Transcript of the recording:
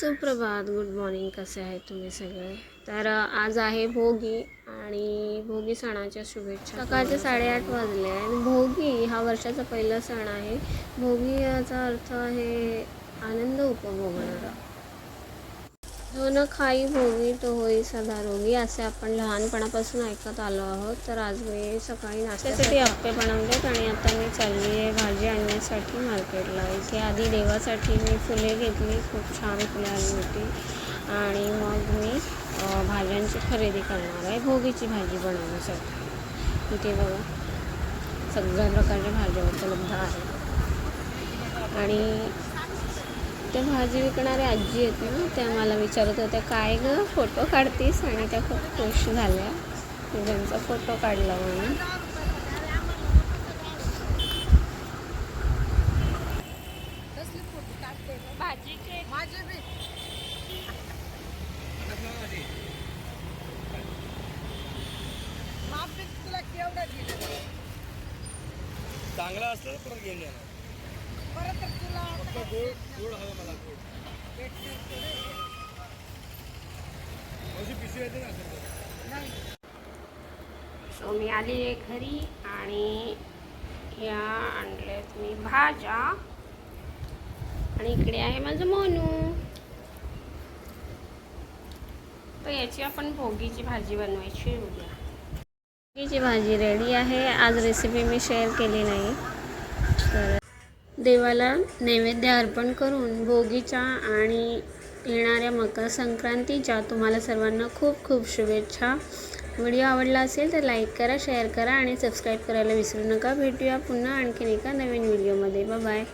सुप्रभात. Good morning कसे आहे तुम्ही सगळे? तर आज आहे भोगी आणि भोगी सणाच्या शुभेच्छा. सकाळचे साडेआठ वाजले आहे आणि भोगी हा वर्षाचा पहिला सण आहे. भोगी याचा अर्थ आहे आनंद उपभोगणारा. जो न खाई भोगी तो होई सदा रोगी असे आपण लहानपणापासून ऐकत आलो आहोत. तर आज मी सकाळी नाश्त्यासाठी अप्पे बनवलेत आणि आता मी चालली आहे भाजी घेण्यासाठी मार्केटला इथे आधी देवासाठी मी फुले घेतली खूप छान फुले आली होती. आणि मग मी भाज्यांची खरेदी करणार आहे भोगीची भाजी बनवण्यासाठी. इथे बघा सगळ्या प्रकारच्या भाज्या उपलब्ध आहेत. आणि त्या भाजी विकणाऱ्या आजी आहेत ना त्या मला विचारत होत्या काय ग फोटो काढतीस? आणि त्या खूप खुश झाल्या. त्यांचा फोटो काढला म्हणून. माझे बी. माप बी तुला केवढं दिलं? चांगला असलं तर परत घेऊन येणार. परत तर तुला फक्त गोड गोड हवं मला गोड. पिशवी येते ना असं नाही. सो मी आली आहे घरी आणि ह्या आणल्यात मी भाज्या. आणि इकडे आहे माझं मोनू. तर याची आपण भोगीची भाजी बनवायची उद्या. भोगीची भाजी रेडी आहे. आज रेसिपी मी शेअर केली नाही. तर देवाला नैवेद्य अर्पण करून भोगीच्या आणि येणाऱ्या मकर संक्रांतीच्या तुम्हाला सर्वांना खूप खूप शुभेच्छा. व्हिडिओ आवडला असेल तर लाईक करा शेअर करा आणि सबस्क्राईब करायला विसरू नका. भेटूया पुन्हा आणखीन एका नवीन व्हिडिओमध्ये बाय